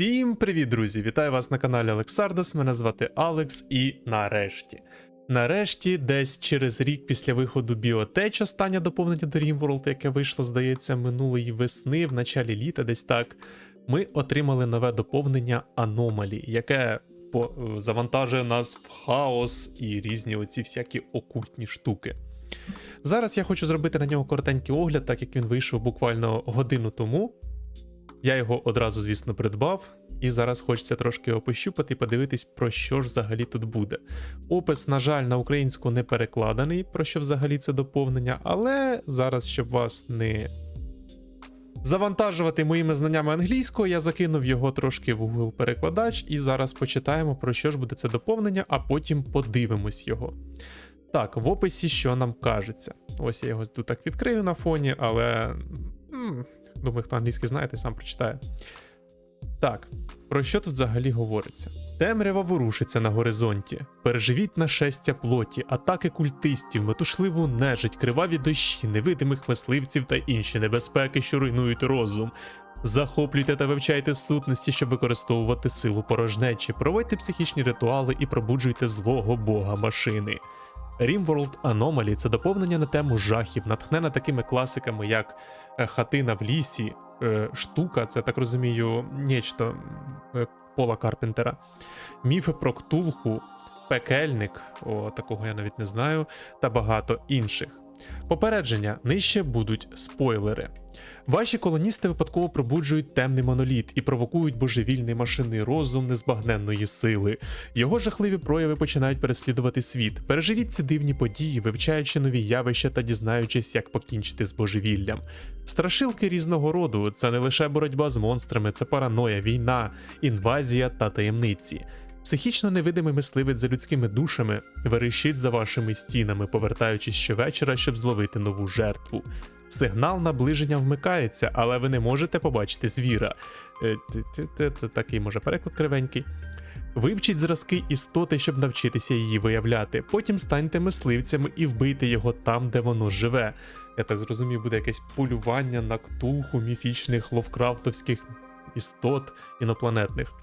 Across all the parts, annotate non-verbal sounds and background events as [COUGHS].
Всім привіт, друзі! Вітаю вас на каналі Олексардас. Мене звати Алекс, і нарешті. Нарешті, десь через рік після виходу Біотеч, останнє доповнення до RimWorld, яке вийшло, здається, минулої весни, в началі літа, десь так, ми отримали нове доповнення Аномалі, яке завантажує нас в хаос і різні оці всякі окультні штуки. Зараз я хочу зробити на нього коротенький огляд, так як він вийшов буквально годину тому. Я його одразу, звісно, придбав, і зараз хочеться трошки його пощупати і подивитись, про що ж взагалі тут буде. Опис, на жаль, на українську не перекладений, про що взагалі це доповнення, але зараз, щоб вас не завантажувати моїми знаннями англійського, я закинув його трошки в Google перекладач, і зараз почитаємо, про що ж буде це доповнення, а потім подивимось його. Так, в описі що нам кажеться. Ось я його тут так відкрию на фоні, але. Думаю, хто англійський знає, той сам прочитає. Так, про що тут взагалі говориться? Темрява ворушиться на горизонті. Переживіть нашестя плоті, атаки культистів, метушливу нежить, криваві дощі, невидимих мисливців та інші небезпеки, що руйнують розум. Захоплюйте та вивчайте сутності, щоб використовувати силу порожнечі, проводьте психічні ритуали і пробуджуйте злого бога машини. RimWorld Anomaly – це доповнення на тему жахів, натхнена такими класиками, як Хатина в лісі, е, штука, це так розумію, нечто е, Пола Карпентера, міфи про Ктулху, пекельник, о, такого я навіть не знаю, та багато інших. Попередження нижче будуть спойлери. Ваші колоністи випадково пробуджують темний моноліт і провокують божевільний машинний розум незбагненної сили. Його жахливі прояви починають переслідувати світ. Переживіть ці дивні події, вивчаючи нові явища та дізнаючись, як покінчити з божевіллям. Страшилки різного роду це не лише боротьба з монстрами, це параноя, війна, інвазія та таємниці. Психічно невидимий мисливець за людськими душами верещить за вашими стінами, повертаючись щовечора, щоб зловити нову жертву. Сигнал наближення вмикається, але ви не можете побачити звіра. Е, Такий може переклад кривенький. Вивчіть зразки істоти, щоб навчитися її виявляти. Потім станьте мисливцями і вбийте його там, де воно живе. Я так зрозумів, буде якесь полювання на ктулху міфічних ловкрафтовських істот інопланетних.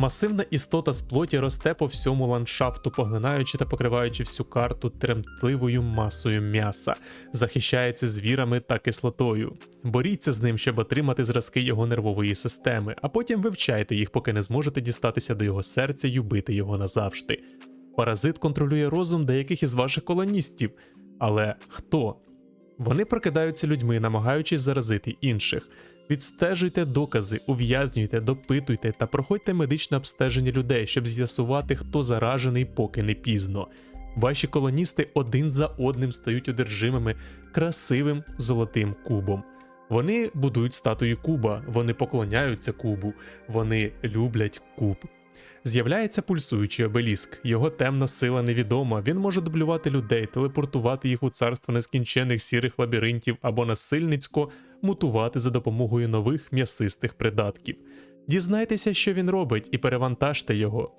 Масивна істота з плоті росте по всьому ландшафту, поглинаючи та покриваючи всю карту тремтливою масою м'яса, захищається звірами та кислотою. Боріться з ним, щоб отримати зразки його нервової системи, а потім вивчайте їх, поки не зможете дістатися до його серця й убити його назавжди. Паразит контролює розум деяких із ваших колоністів. Але хто? Вони прокидаються людьми, намагаючись заразити інших. Відстежуйте докази, ув'язнюйте, допитуйте та проходьте медичне обстеження людей, щоб з'ясувати, хто заражений, поки не пізно. Ваші колоністи один за одним стають одержимими красивим золотим кубом. Вони будують статуї куба, вони поклоняються кубу, вони люблять куб. З'являється пульсуючий обеліск. Його темна сила невідома. Він може дублювати людей, телепортувати їх у царство нескінчених сірих лабіринтів або насильницько мутувати за допомогою нових м'ясистих придатків. Дізнайтеся, що він робить, і перевантажте його.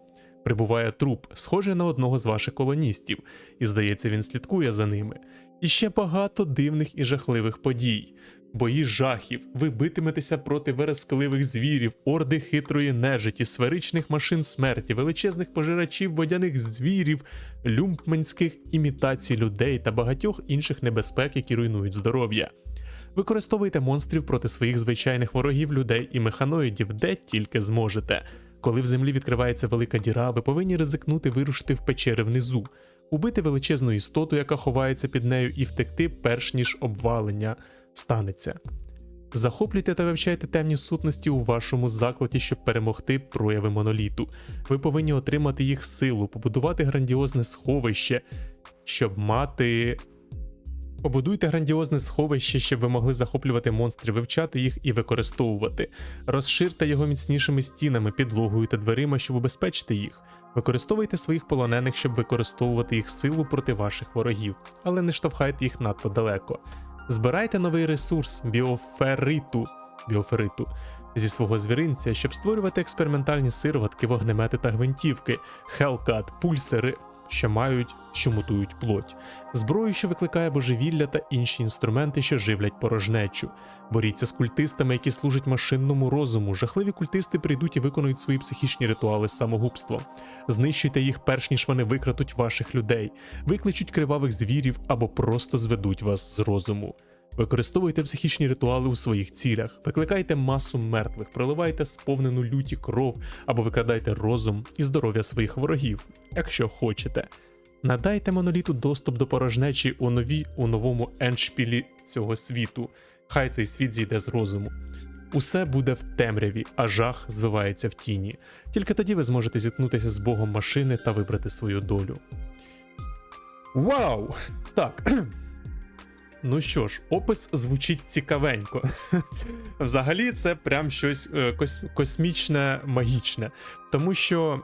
Прибуває труп, схожий на одного з ваших колоністів, і здається, він слідкує за ними. І ще багато дивних і жахливих подій. Бої жахів, ви битиметеся проти верескливих звірів, орди хитрої нежиті, сферичних машин смерті, величезних пожирачів водяних звірів, люмпменських імітацій людей та багатьох інших небезпек, які руйнують здоров'я. Використовуйте монстрів проти своїх звичайних ворогів людей і механоїдів, де тільки зможете. Коли в землі відкривається велика діра, ви повинні ризикнути вирушити в печери внизу, убити величезну істоту, яка ховається під нею, і втекти, перш ніж обвалення станеться. Захоплюйте та вивчайте темні сутності у вашому закладі, щоб перемогти прояви моноліту. Ви повинні отримати їх силу, побудувати грандіозне сховище, щоб мати Побудуйте грандіозне сховище, щоб ви могли захоплювати монстрів, вивчати їх і використовувати. Розширте його міцнішими стінами, підлогою та дверима, щоб убезпечити їх. Використовуйте своїх полонених, щоб використовувати їх силу проти ваших ворогів, але не штовхайте їх надто далеко. Збирайте новий ресурс біофериту, біофериту зі свого звіринця, щоб створювати експериментальні сироватки, вогнемети та гвинтівки, хелкат, пульсери, що мають, що мутують плоть, зброю, що викликає божевілля та інші інструменти, що живлять порожнечу. Боріться з культистами, які служать машинному розуму. Жахливі культисти прийдуть і виконують свої психічні ритуали з самогубством. Знищуйте їх перш ніж вони викрадуть ваших людей, викличуть кривавих звірів або просто зведуть вас з розуму. Використовуйте психічні ритуали у своїх цілях, викликайте масу мертвих, проливайте сповнену люті кров або викрадайте розум і здоров'я своїх ворогів, якщо хочете. Надайте моноліту доступ до порожнечі у нові у новому еншпілі цього світу. Хай цей світ зійде з розуму. Усе буде в темряві, а жах звивається в тіні. Тільки тоді ви зможете зіткнутися з Богом машини та вибрати свою долю. Вау! Так. Ну що ж, опис звучить цікавенько. Взагалі, це прям щось е, кос- космічне, магічне. Тому що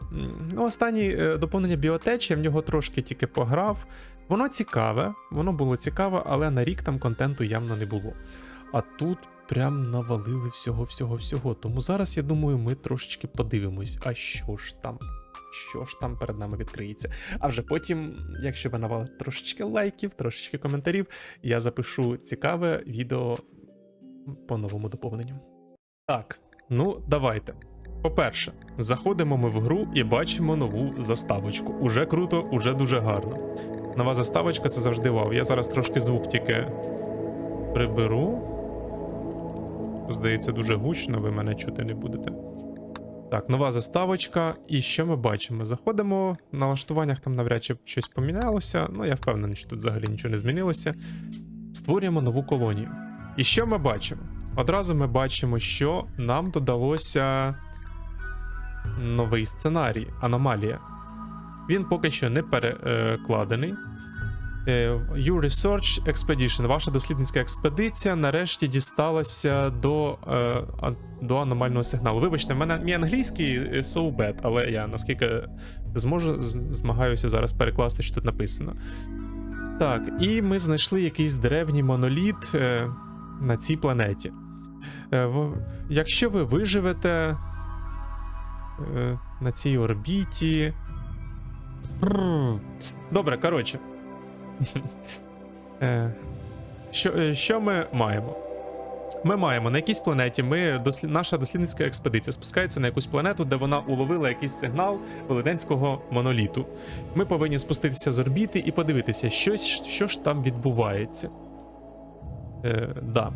ну, останнє е, доповнення біотеч, я в нього трошки тільки пограв. Воно цікаве, воно було цікаве, але на рік там контенту явно не було. А тут прям навалили всього, всього, всього. Тому зараз я думаю, ми трошечки подивимось, а що ж там. Що ж там перед нами відкриється. А вже потім, якщо ви навалите трошечки лайків, трошечки коментарів, я запишу цікаве відео по новому доповненню. Так, ну давайте. По-перше, заходимо ми в гру і бачимо нову заставочку. Уже круто, уже дуже гарно. Нова заставочка це завжди вау. Я зараз трошки звук тільки приберу. Здається, дуже гучно, ви мене чути не будете. Так, нова заставочка. І що ми бачимо? Заходимо в налаштуваннях, там навряд чи щось помінялося. Ну, я впевнений, що тут взагалі нічого не змінилося. Створюємо нову колонію. І що ми бачимо? Одразу ми бачимо, що нам додалося новий сценарій аномалія. Він поки що не перекладений. Е, Your Research Expedition, ваша дослідницька експедиція нарешті дісталася до, е, до аномального сигналу. Вибачте, в мене мій англійський е, so bad, але я наскільки зможу, змагаюся зараз перекласти, що тут написано. Так, і ми знайшли якийсь древній моноліт на цій планеті. Якщо ви виживете на цій орбіті. Добре, коротше. [LAUGHS] Е, Що, е, що ми маємо? Ми маємо на якійсь планеті. Ми дослід... наша дослідницька експедиція спускається на якусь планету, де вона уловила якийсь сигнал велетенського моноліту. Ми повинні спуститися з орбіти і подивитися, що, що ж там відбувається. Е, да.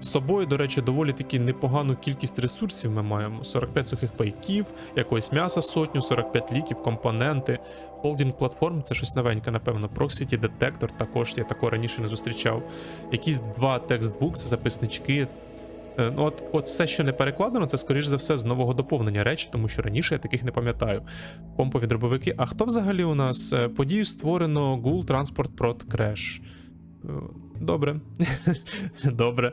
З собою, до речі, доволі таки непогану кількість ресурсів ми маємо: 45 сухих пайків, якогось м'яса сотню, 45 ліків, компоненти. Холдінг платформ це щось новеньке, напевно. Proxity детектор також я такого раніше не зустрічав. Якісь два текстбук, це записнички. Е, Ну, от, от все, що не перекладено, це скоріш за все з нового доповнення речі, тому що раніше я таких не пам'ятаю. Помпові дробовики. А хто взагалі у нас? Е, Подію створено Ghoul Transport Prot Crash. Добре. [LAUGHS] Добре.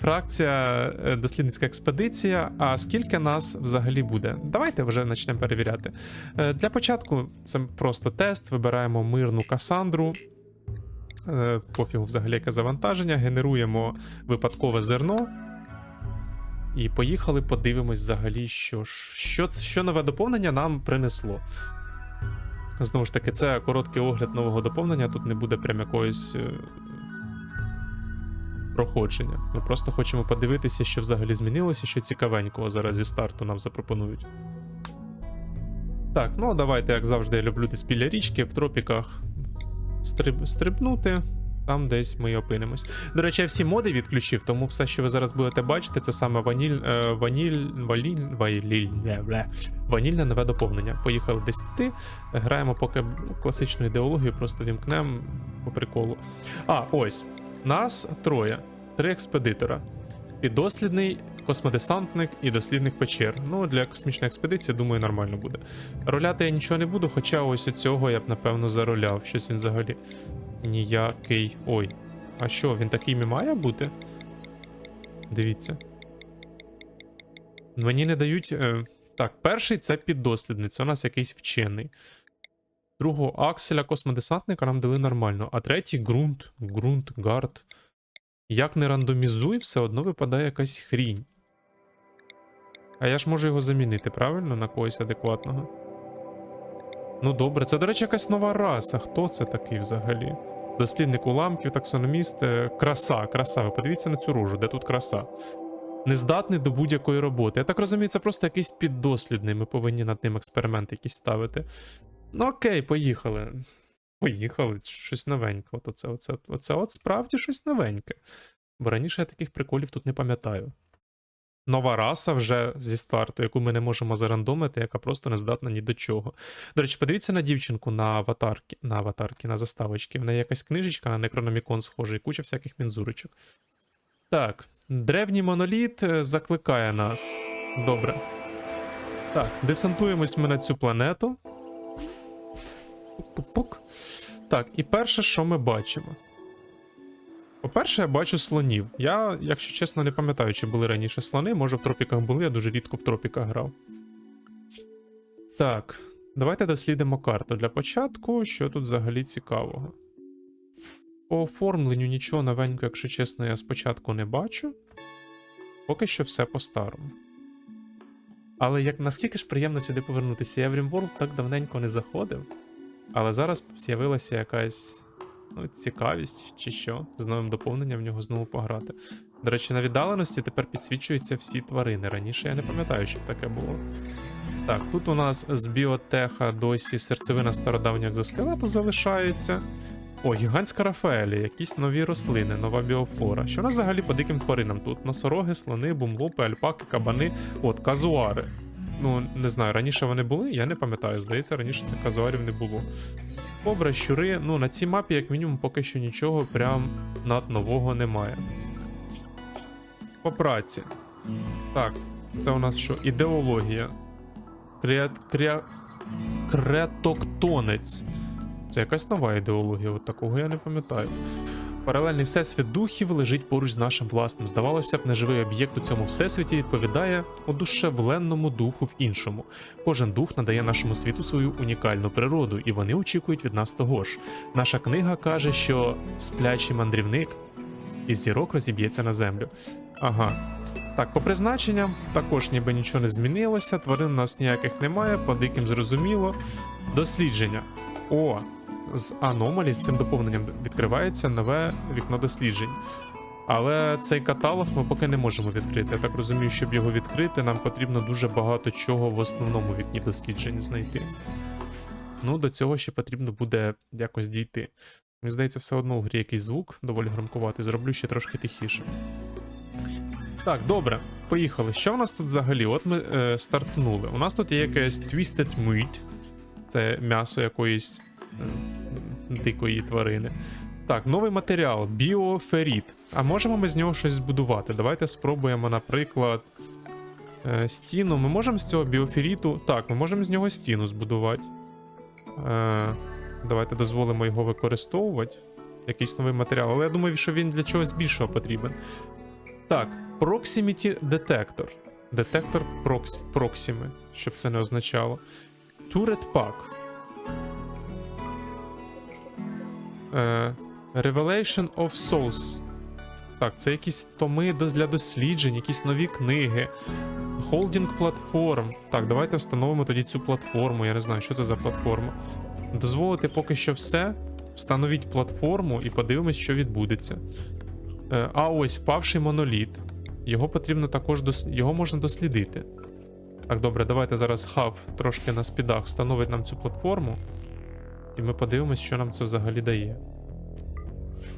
Фракція е, дослідницька експедиція. А скільки нас взагалі буде? Давайте вже почнемо перевіряти. Е, Для початку це просто тест. Вибираємо мирну Касандру. Е, Пофігу взагалі яке завантаження. Генеруємо випадкове зерно. І поїхали, подивимось взагалі, що що, що нове доповнення нам принесло. Знову ж таки, це короткий огляд нового доповнення. Тут не буде прям якоїсь проходження. Ми просто хочемо подивитися, що взагалі змінилося, що цікавенького зараз зі старту нам запропонують. Так, ну давайте, як завжди, я люблю десь біля річки в тропіках стриб... стрибнути. Там десь ми і опинимось. До речі, я всі моди відключив, тому все, що ви зараз будете бачити, це саме ваніль, е, ваніль, бля, бля, ванільне нове доповнення. Поїхали десь туди, граємо поки ну, класичну ідеологію, просто вімкнемо по приколу. А, ось. Нас троє, три експедитора. Піддослідний, космодесантник і дослідник печер. Ну, для космічної експедиції, думаю, нормально буде. Роляти я нічого не буду, хоча ось у цього я б, напевно, зароляв. Щось він взагалі ніякий. Ой. А що, він такий має бути? Дивіться. Мені не дають. Е... Так, перший це піддослідний, це у нас якийсь вчений. Другого акселя космодесантника нам дали нормально, а третій ґрунт, ґрунт, гард. Як не рандомізуй, все одно випадає якась хрінь. А я ж можу його замінити, правильно? На когось адекватного. Ну добре, це, до речі, якась нова раса. Хто це такий взагалі? Дослідник уламків, таксономіст. е, Краса, краса. Ви подивіться на цю рожу, де тут краса. Нездатний до будь-якої роботи. Я так розумію, це просто якийсь піддослідний. Ми повинні над ним експерименти якісь ставити. Ну окей, поїхали. Поїхали, щось новеньке. От оце, оце, оце от справді щось новеньке. Бо раніше я таких приколів тут не пам'ятаю. Нова раса вже зі старту, яку ми не можемо зарандомити, яка просто не здатна ні до чого. До речі, подивіться на дівчинку на аватарки, на аватарки, на заставочки. В неї якась книжечка на Necronomicon схожа і куча всяких мінзурочок. Так, древній моноліт е, закликає нас. Добре. Так, десантуємось ми на цю планету. Пук-пук-пук. Так, і перше, що ми бачимо. По-перше, я бачу слонів. Я, якщо чесно, не пам'ятаю, чи були раніше слони. Може в тропіках були, я дуже рідко в тропіках грав. Так, давайте дослідимо карту. Для початку, що тут взагалі цікавого. По оформленню нічого новенького, якщо чесно, я спочатку не бачу. Поки що все по-старому. Але як наскільки ж приємно сюди повернутися? Я в RimWorld так давненько не заходив. Але зараз з'явилася якась ну, цікавість чи що, з новим доповненням в нього знову пограти. До речі, на віддаленості тепер підсвічуються всі тварини. Раніше я не пам'ятаю, щоб таке було. Так, тут у нас з біотеха досі серцевина стародавнього екзоскелету залишається. О, гігантська Рафаелі, якісь нові рослини, нова біофлора. Що у нас взагалі по диким тваринам тут? Носороги, слони, бумлопи, альпаки, кабани, от, казуари. Ну, не знаю, раніше вони були, я не пам'ятаю. Здається, раніше цих казуарів не було. Кобра, щури, ну на цій мапі, як мінімум, поки що нічого прям над нового немає. По праці. Так, це у нас що? Ідеологія. Кря... Кря... Кретоктонець. Це якась нова ідеологія, от такого я не пам'ятаю. Паралельний всесвіт духів лежить поруч з нашим власним. Здавалося б, неживий об'єкт у цьому всесвіті відповідає одушевленному духу в іншому. Кожен дух надає нашому світу свою унікальну природу, і вони очікують від нас того ж. Наша книга каже, що сплячий мандрівник із зірок розіб'ється на землю. Ага. Так, по призначенням також ніби нічого не змінилося, тварин у нас ніяких немає, по диким зрозуміло. Дослідження. О, з аномалі з цим доповненням відкривається нове вікно досліджень. Але цей каталог ми поки не можемо відкрити. Я так розумію, щоб його відкрити, нам потрібно дуже багато чого в основному вікні досліджень знайти. Ну, до цього ще потрібно буде якось дійти. Мені здається, все одно у грі якийсь звук доволі громкуватий, зроблю ще трошки тихіше. Так, добре, поїхали. Що в нас тут взагалі? От ми е, стартнули. У нас тут є якесь Twisted Meat. Це м'ясо якоїсь дикої тварини. Так, новий матеріал біоферіт. А можемо ми з нього щось збудувати? Давайте спробуємо, наприклад, е, стіну. Ми можемо з цього біоферіту. Так, ми можемо з нього стіну збудувати. Е, давайте дозволимо його використовувати. Якийсь новий матеріал. Але я думаю, що він для чогось більшого потрібен. Так, Proximity Detector. Детектор прокс... проксіми, щоб це не означало. Turret Pack. Е, Revelation of Souls. Так, це якісь томи для досліджень, якісь нові книги. Holding платформ. Так, давайте встановимо тоді цю платформу. Я не знаю, що це за платформа. Дозволити поки що все. Встановіть платформу і подивимось, що відбудеться. Е, А ось павший моноліт. Його потрібно також дос... його можна дослідити. Так, добре, давайте зараз хав трошки на спідах встановить нам цю платформу. І ми подивимось, що нам це взагалі дає.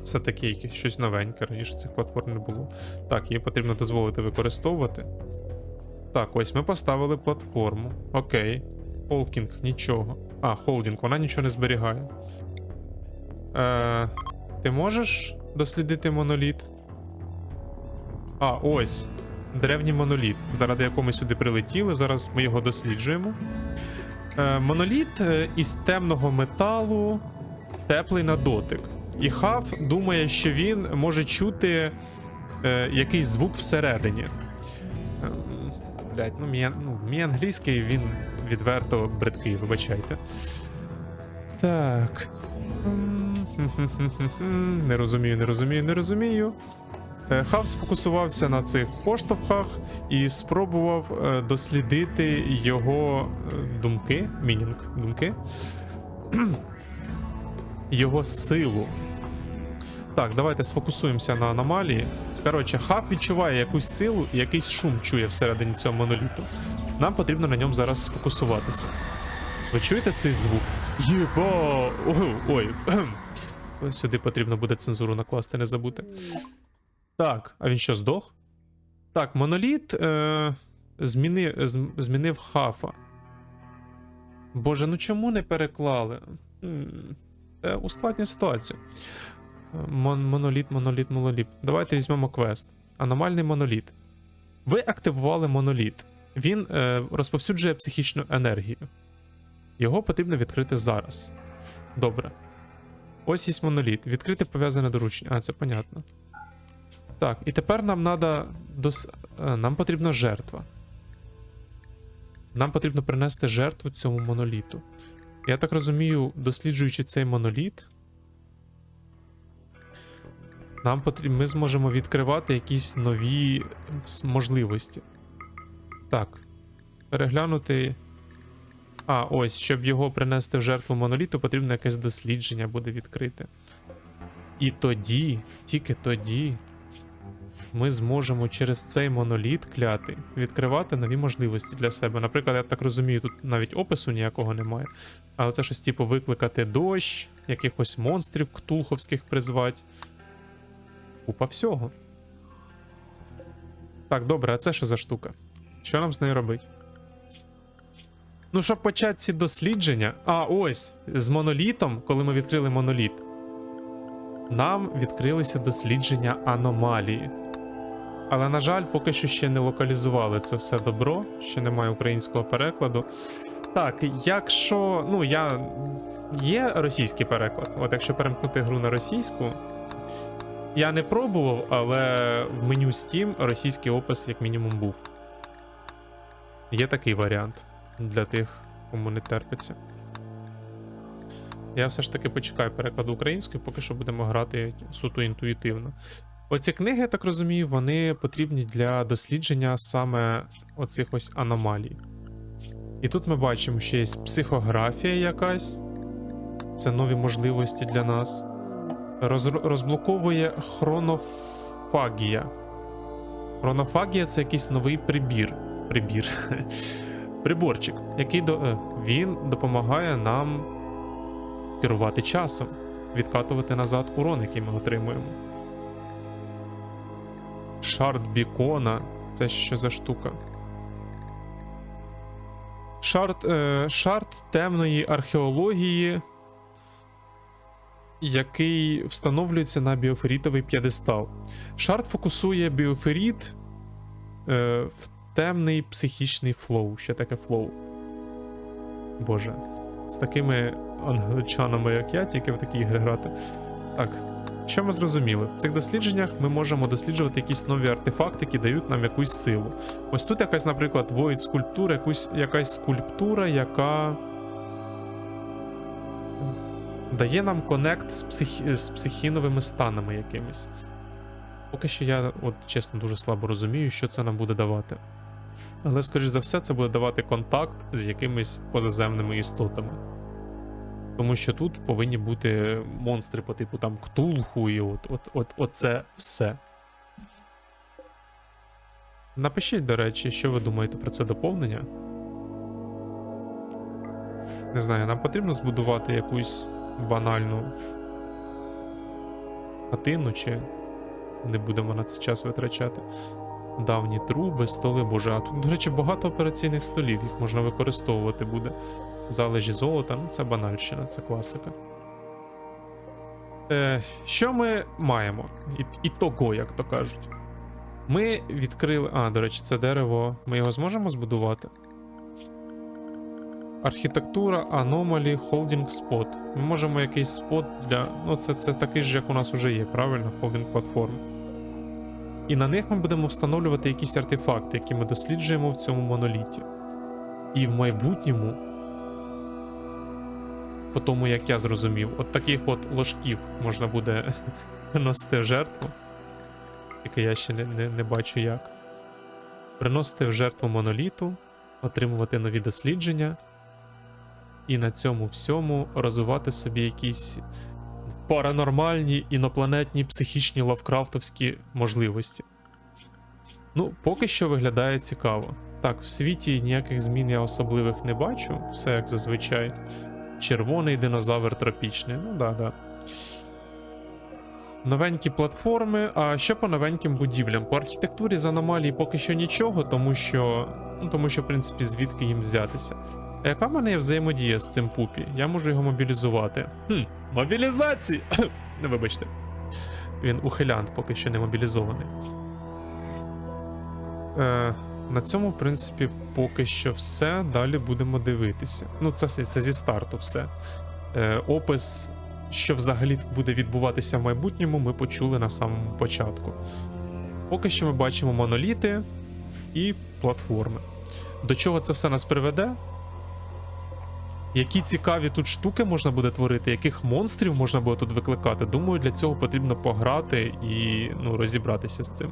Все таки якесь щось новеньке, раніше цих платформ не було. Так, її потрібно дозволити використовувати. Так, ось ми поставили платформу. Окей. Холкінг, нічого. А, холдінг, вона нічого не зберігає. Е, ти можеш дослідити моноліт? А, ось. Древній моноліт, заради якого ми сюди прилетіли. Зараз ми його досліджуємо. Е, моноліт е, із темного металу, теплий на дотик. І Хав думає, що він може чути е, якийсь звук всередині. Ем, Блять, ну мій, ну мій англійський він відверто бридкий, вибачайте. Так. Не розумію, не розумію, не розумію. Е, Хав сфокусувався на цих поштовхах і спробував е, дослідити його е, думки, мінінг, думки, [CLEARS THROAT] його силу. Так, давайте сфокусуємося на аномалії. Коротше, хаб відчуває якусь силу якийсь шум чує всередині цього моноліту. Нам потрібно на ньому зараз сфокусуватися. Ви чуєте цей звук? Єба! Ой, Ой. [CLEARS THROAT] Сюди потрібно буде цензуру накласти, не забути. Так, а він що, здох? Так, моноліт е, зміни, зм- змінив хафа. Боже, ну чому не переклали? Це ускладнює ситуацію. Мон, моноліт, моноліт, моноліт. Давайте візьмемо квест. Аномальний моноліт. Ви активували моноліт. Він е, розповсюджує психічну енергію. Його потрібно відкрити зараз. Добре. Ось є моноліт. Відкрити пов'язане доручення. А, це понятно. Так, і тепер нам надо дос... е, нам потрібна жертва. Нам потрібно принести жертву цьому моноліту. Я так розумію, досліджуючи цей моноліт, нам потрібно, ми зможемо відкривати якісь нові можливості. Так. Переглянути. А, ось, щоб його принести в жертву моноліту, потрібно якесь дослідження буде відкрити. І тоді, тільки тоді, ми зможемо через цей моноліт клятий відкривати нові можливості для себе. Наприклад, я так розумію, тут навіть опису ніякого немає. Але це щось типу викликати дощ, якихось монстрів ктулховських призвати. Купа всього. Так, добре, а це що за штука? Що нам з нею робити? Ну, щоб почати ці дослідження. А, ось, з монолітом, коли ми відкрили моноліт, нам відкрилися дослідження аномалії. Але, на жаль, поки що ще не локалізували це все добро, ще немає українського перекладу. Так, якщо. Ну, я. Є російський переклад. От якщо перемкнути гру на російську. Я не пробував, але в меню Steam російський опис як мінімум був. Є такий варіант для тих, кому не терпиться. Я все ж таки почекаю перекладу українською, поки що будемо грати суто інтуїтивно. Оці книги, я так розумію, вони потрібні для дослідження саме оцих ось аномалій. І тут ми бачимо, що є психографія якась. Це нові можливості для нас. Роз, розблоковує хронофагія. Хронофагія це якийсь новий прибір. Прибір. [LAUGHS] Приборчик, який до, е, він допомагає нам керувати часом, відкатувати назад урон, який ми отримуємо. Шарт бікона. Це що за штука? Шарт, е, шарт темної археології, який встановлюється на біоферітовий п'єдестал. Шарт фокусує біоферіт е, в темний психічний флоу. Що таке флоу? Боже. З такими англичанами, як я, тільки в такі ігри грати. Так, що ми зрозуміли? В цих дослідженнях ми можемо досліджувати якісь нові артефакти, які дають нам якусь силу. Ось тут якась, наприклад, void скульптура, якусь, якась скульптура, яка дає нам конект з, психі... з психіновими станами якимись. Поки що я, от чесно, дуже слабо розумію, що це нам буде давати. Але, скоріш за все, це буде давати контакт з якимись позаземними істотами. Тому що тут повинні бути монстри по типу там Ктулху і от, от, от, оце все. Напишіть, до речі, що ви думаєте про це доповнення. Не знаю, нам потрібно збудувати якусь банальну хатину, чи не будемо на це час витрачати. Давні труби, столи, боже, а тут, до речі, багато операційних столів, їх можна використовувати буде. Залежі золота, ну це банальщина, це класика. Е, що ми маємо? І, і того, як то кажуть. Ми відкрили. А, до речі, це дерево. Ми його зможемо збудувати? Архітектура, аномалі, холдинг спот. Ми можемо якийсь спот для. Ну, це, це такий ж, як у нас вже є, правильно? Холдинг платформ. І на них ми будемо встановлювати якісь артефакти, які ми досліджуємо в цьому моноліті. І в майбутньому, по тому як я зрозумів, от таких от ложків можна буде [LAUGHS] носити в жертву. Тільки я ще не, не, не бачу як. Приносити в жертву моноліту, отримувати нові дослідження, і на цьому всьому розвивати собі якісь паранормальні, інопланетні, психічні лавкрафтовські можливості. Ну, поки що виглядає цікаво. Так, в світі ніяких змін я особливих не бачу, все як зазвичай. Червоний динозавр тропічний. Ну да, да. Новенькі платформи. А що по новеньким будівлям? По архітектурі з аномалії поки що нічого, тому що. Ну, тому що, в принципі, звідки їм взятися. А яка в мене є взаємодія з цим пупі? Я можу його мобілізувати. Хм, мобілізації! [COUGHS] Не вибачте. Він ухилянт, поки що не мобілізований. Е, на цьому, в принципі, поки що все. Далі будемо дивитися. Ну, це, це зі старту все. Е, опис, що взагалі буде відбуватися в майбутньому, ми почули на самому початку. Поки що ми бачимо моноліти і платформи. До чого це все нас приведе? Які цікаві тут штуки можна буде творити, яких монстрів можна буде тут викликати? Думаю, для цього потрібно пограти і ну, розібратися з цим.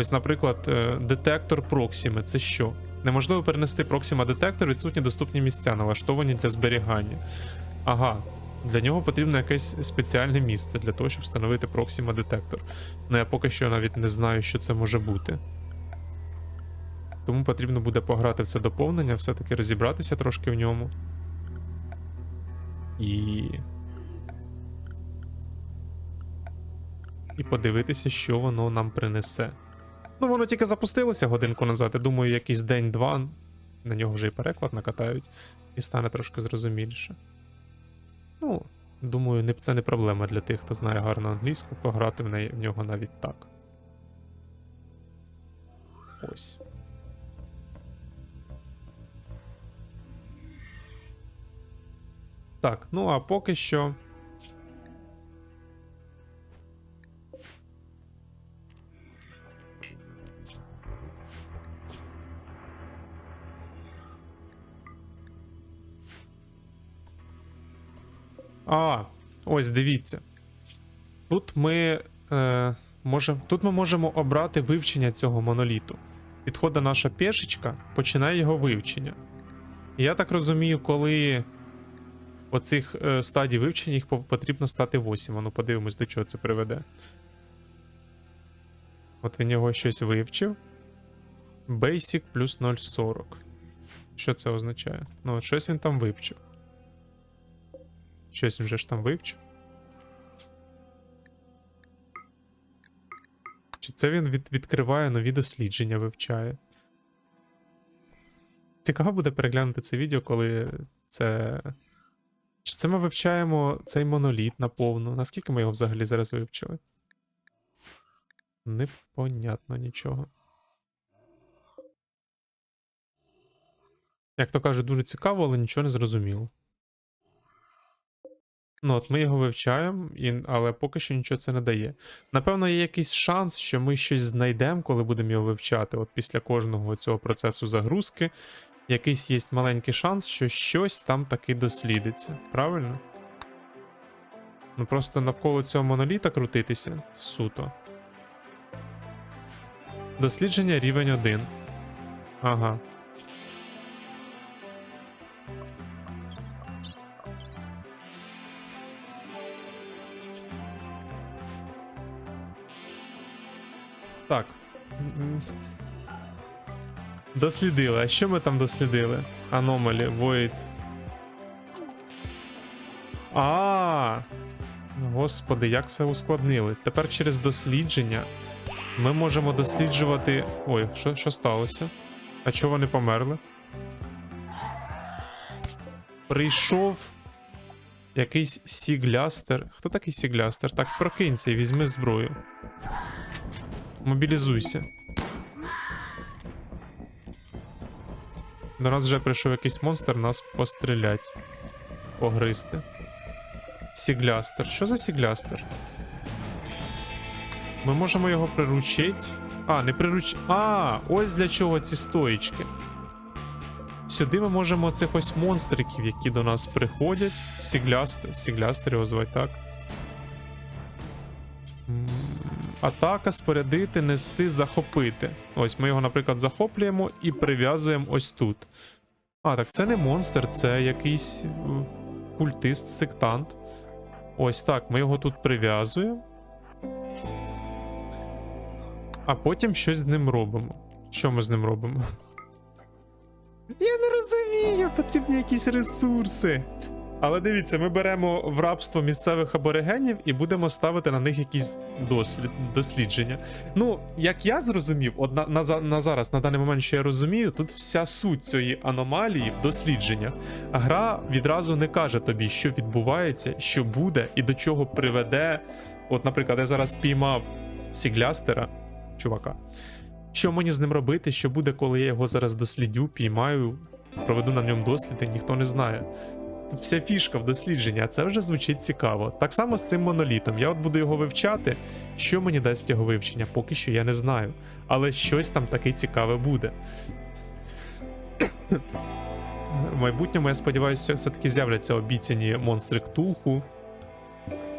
Ось, наприклад, е, детектор Проксіми це що? Неможливо перенести Проксіма детектор, відсутні доступні місця, налаштовані для зберігання. Ага, для нього потрібно якесь спеціальне місце для того, щоб встановити Проксіма детектор. Ну я поки що навіть не знаю, що це може бути. Тому потрібно буде пограти в це доповнення, все-таки розібратися трошки в ньому. І. І подивитися, що воно нам принесе. Ну, воно тільки запустилося годинку назад. Я думаю, якийсь день-два. На нього вже і переклад накатають, і стане трошки зрозуміліше. Ну, думаю, це не проблема для тих, хто знає гарно англійську, пограти в, неї, в нього навіть так. Ось. Так, ну а поки що. А, ось дивіться. Тут ми, е, можем, тут ми можемо обрати вивчення цього моноліту. Підходить наша пешечка, починає його вивчення. Я так розумію, коли оцих е, стадій вивчення їх потрібно стати 8. Ну, подивимось, до чого це приведе. От він його щось вивчив. Basic плюс 0,40. Що це означає? Ну, от щось він там вивчив. Щось він вже ж там вивчив. Чи це він від, відкриває нові дослідження, вивчає? Цікаво буде переглянути це відео, коли це. Чи це ми вивчаємо цей моноліт наповну? Наскільки ми його взагалі зараз вивчили? Непонятно нічого. Як то кажуть, дуже цікаво, але нічого не зрозуміло. Ну, от ми його вивчаємо, і... але поки що нічого це не дає. Напевно, є якийсь шанс, що ми щось знайдемо, коли будемо його вивчати. От після кожного цього процесу загрузки, якийсь є маленький шанс, що щось там таки дослідиться. Правильно? Ну просто навколо цього моноліта крутитися суто. Дослідження рівень 1. Ага. Так. Дослідили. А що ми там дослідили? Anomaly, Void. А. Господи, як це ускладнили. Тепер через дослідження ми можемо досліджувати. Ой, що, що сталося? А чого вони померли? Прийшов якийсь сіглястер. Хто такий сіглястер? Так, прокинься і візьми зброю. Мобілізуйся. До нас вже прийшов якийсь монстр нас пострілять. Погризти. Сіглястер. Що за сіглястер? Ми можемо його приручити. А, не прируч. А, ось для чого ці стоїчки. Сюди ми можемо цих ось монстриків, які до нас приходять. Сіглястер. Сіглястер його звати так. Атака, спорядити, нести, захопити. Ось ми його, наприклад, захоплюємо і прив'язуємо ось тут. А, так це не монстр, це якийсь е, культист, сектант. Ось так, ми його тут прив'язуємо. А потім щось з ним робимо. Що ми з ним робимо? [LAUGHS] Я не розумію, потрібні якісь ресурси. Але дивіться, ми беремо в рабство місцевих аборигенів і будемо ставити на них якісь дослід, дослідження. Ну, як я зрозумів, от на, на, на зараз, на даний момент, що я розумію, тут вся суть цієї аномалії в дослідженнях. Гра відразу не каже тобі, що відбувається, що буде і до чого приведе. От, наприклад, я зараз піймав сіглястера, чувака. Що мені з ним робити, що буде, коли я його зараз дослідю, піймаю, проведу на ньому досліди, ніхто не знає. Вся фішка в дослідженні, а це вже звучить цікаво. Так само з цим монолітом. Я от буду його вивчати. Що мені дасть його вивчення, поки що я не знаю. Але щось там таке цікаве буде. В майбутньому, я сподіваюся, все-таки з'являться обіцяні монстри Ктулху.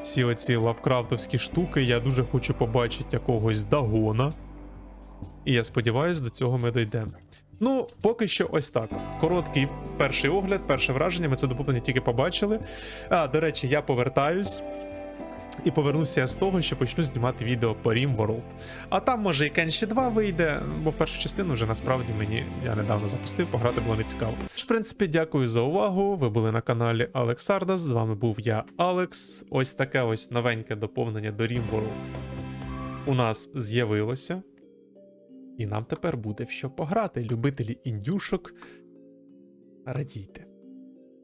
Всі оці лавкрафтовські штуки. Я дуже хочу побачити якогось Дагона. І я сподіваюся, до цього ми дійдемо. Ну, поки що ось так. Короткий перший огляд, перше враження. Ми це доповнення тільки побачили. А, до речі, я повертаюсь. І повернуся я з того, що почну знімати відео по RimWorld. А там може і Кенші 2 вийде, бо першу частину вже насправді мені я недавно запустив, пограти було не цікаво. Тож, В принципі, дякую за увагу. Ви були на каналі Алексардас. З вами був я, Алекс. Ось таке ось новеньке доповнення до RimWorld у нас з'явилося. І нам тепер буде в що пограти. Любителі індюшок. Радійте.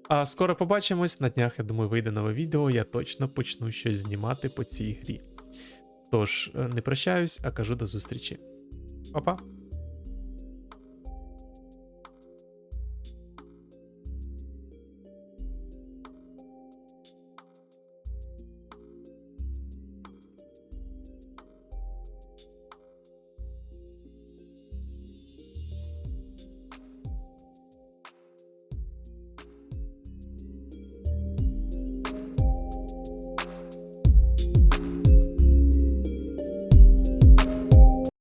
А скоро побачимось. На днях, я думаю, вийде нове відео. Я точно почну щось знімати по цій грі. Тож, е, не прощаюсь, а кажу до зустрічі. Па-па!